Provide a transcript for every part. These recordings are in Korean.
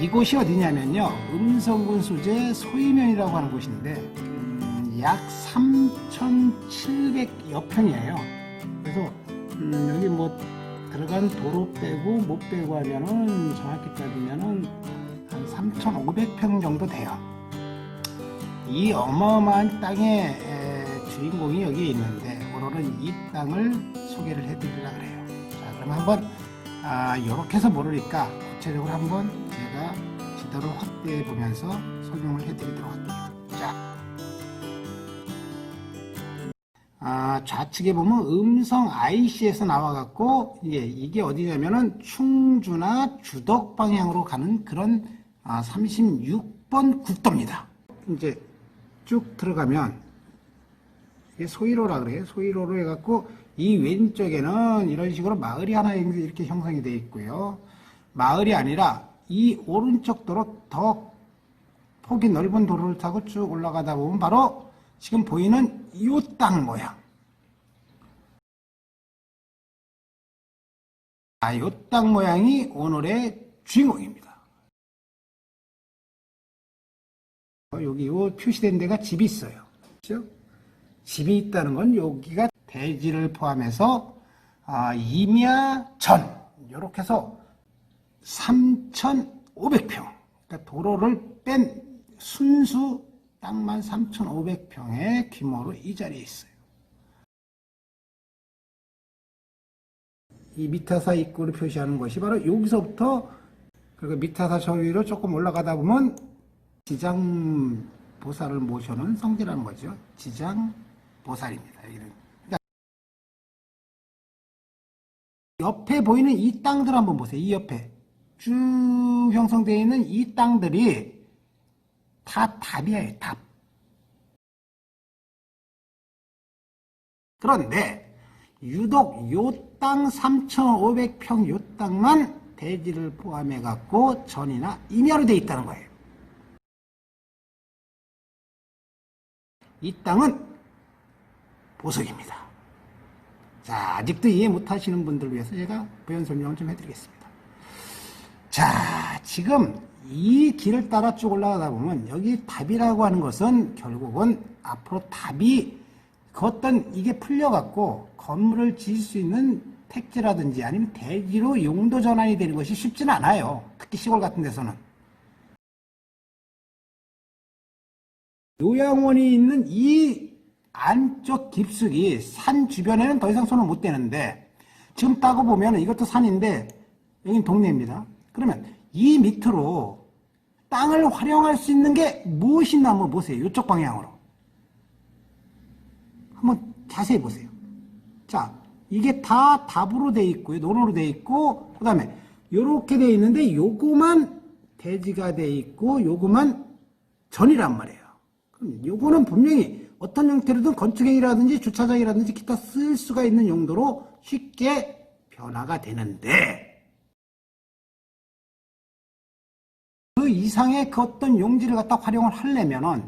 이곳이 어디냐면요. 음성군 소재 소이면이라고 하는 곳인데 음, 약 3,700여 평이에요. 그래서 음, 여기 뭐 들어간 도로 빼고 못 빼고 하면은 정확히 따지면은 한 3,500평 정도 돼요. 이 어마어마한 땅의 에, 주인공이 여기 있는데 오늘은 이 땅을 소개를 해드리려고 그래요. 자, 그럼 한번 아, 이렇게 해서 모르니까 구체적으로 한번 제가 지도를 확대해 보면서 설명을 해드리도록 할게요. 자, 아, 좌측에 보면 음성 IC에서 나와갖고 이게, 이게 어디냐면은 충주나 주덕 방향으로 가는 그런 아, 36번 국도입니다. 이제 쭉 들어가면 이게 소이로라 그래요. 소이로로 해갖고 이 왼쪽에는 이런 식으로 마을이 하나 이렇게 형성이 되어 있고요. 마을이 아니라 이 오른쪽 도로 더 폭이 넓은 도로를 타고 쭉 올라가다 보면 바로 지금 보이는 이 땅 모양. 아, 이 땅 모양이 오늘의 주인공입니다. 어, 여기 요 표시된 데가 집이 있어요. 그렇죠? 집이 있다는 건 여기가 대지를 포함해서 아, 임야 전 이렇게 해서 3,500평 그러니까 도로를 뺀 순수 땅만 3,500평의 규모로 이 자리에 있어요. 이 미타사 입구를 표시하는 것이 바로 여기서부터 그리고 미타사 저위로 조금 올라가다 보면 지장 보살을 모셔놓은 성지라는 거죠. 지장 보살입니다. 그러니까 옆에 보이는 이 땅들 한번 보세요. 이 옆에 쭉 형성되어 있는 이 땅들이 다 답이에요. 답. 그런데 유독 요 땅 3,500평 요 땅만 대지를 포함해 갖고 전이나 임야로 되어 있다는 거예요. 이 땅은 보석입니다. 자, 아직도 이해 못 하시는 분들을 위해서 제가 부연 설명을 좀 해드리겠습니다. 자, 지금 이 길을 따라 쭉 올라가다 보면 여기 답이라고 하는 것은 결국은 앞으로 답이 그 어떤 이게 풀려갖고 건물을 지을 수 있는 택지라든지 아니면 대지로 용도 전환이 되는 것이 쉽지는 않아요. 특히 시골 같은 데서는. 요양원이 있는 이 안쪽 깊숙이 산 주변에는 더 이상 손을 못 대는데 지금 따고 보면 이것도 산인데 여긴 동네입니다. 그러면 이 밑으로 땅을 활용할 수 있는 게 무엇이 있나 한번 보세요. 이쪽 방향으로. 한번 자세히 보세요. 자, 이게 다 답으로 돼 있고요. 논으로 돼 있고 그 다음에 요렇게 돼 있는데 요거만 대지가 돼 있고 요거만 전이란 말이에요. 그럼 요거는 분명히 어떤 형태로든 건축행이라든지 주차장이라든지 기타 쓸 수가 있는 용도로 쉽게 변화가 되는데 이상의 그 어떤 용지를 갖다 활용을 하려면은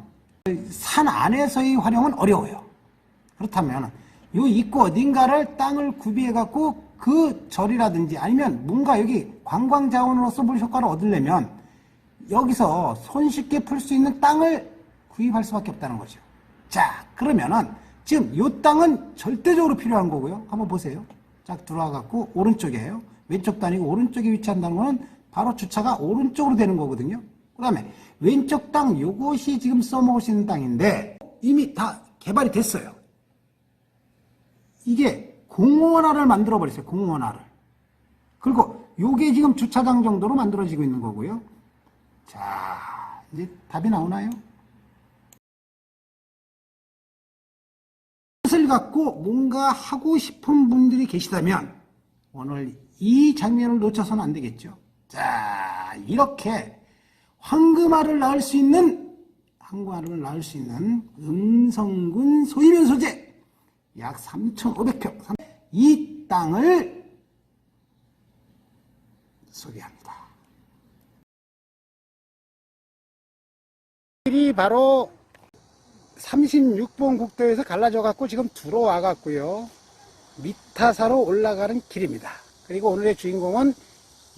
산 안에서의 활용은 어려워요. 그렇다면 요 입구 어딘가를 땅을 구비해 갖고 그 절이라든지 아니면 뭔가 여기 관광 자원으로서 물 효과를 얻으려면 여기서 손쉽게 풀 수 있는 땅을 구입할 수밖에 없다는 거죠. 자, 그러면은 지금 요 땅은 절대적으로 필요한 거고요. 한번 보세요. 쫙 들어와 갖고 오른쪽이에요. 왼쪽도 아니고 오른쪽에 위치한다는 거는 바로 주차가 오른쪽으로 되는 거거든요. 그 다음에 왼쪽 땅 요것이 지금 써먹을 수 있는 땅인데 이미 다 개발이 됐어요. 이게 공원화를 만들어 버렸어요. 공원화를. 그리고 요게 지금 주차장 정도로 만들어지고 있는 거고요. 자, 이제 답이 나오나요? 뜻을 갖고 뭔가 하고 싶은 분들이 계시다면 오늘 이 장면을 놓쳐서는 안 되겠죠. 자, 이렇게 황금알을 낳을 수 있는 황금알을 낳을 수 있는 음성군 소이면 소재 약 3,500평 이 땅을 소개합니다. 이 바로 36번 국도에서 갈라져 갖고 지금 들어와 갖고요. 미타사로 올라가는 길입니다. 그리고 오늘의 주인공은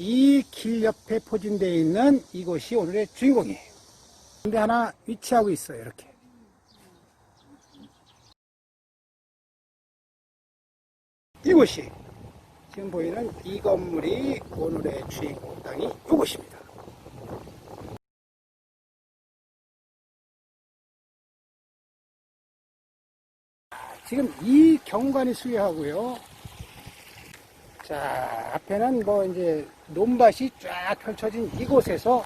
이 길 옆에 포진되어 있는 이곳이 오늘의 주인공이에요. 근데 하나 위치하고 있어요, 이렇게. 이곳이 지금 보이는 이 건물이 오늘의 주인공 땅이 이곳입니다. 지금 이 경관이 수여하고요. 자, 앞에는 뭐 이제 논밭이 쫙 펼쳐진 이곳에서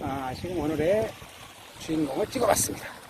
아, 지금 오늘의 주인공을 찍어봤습니다.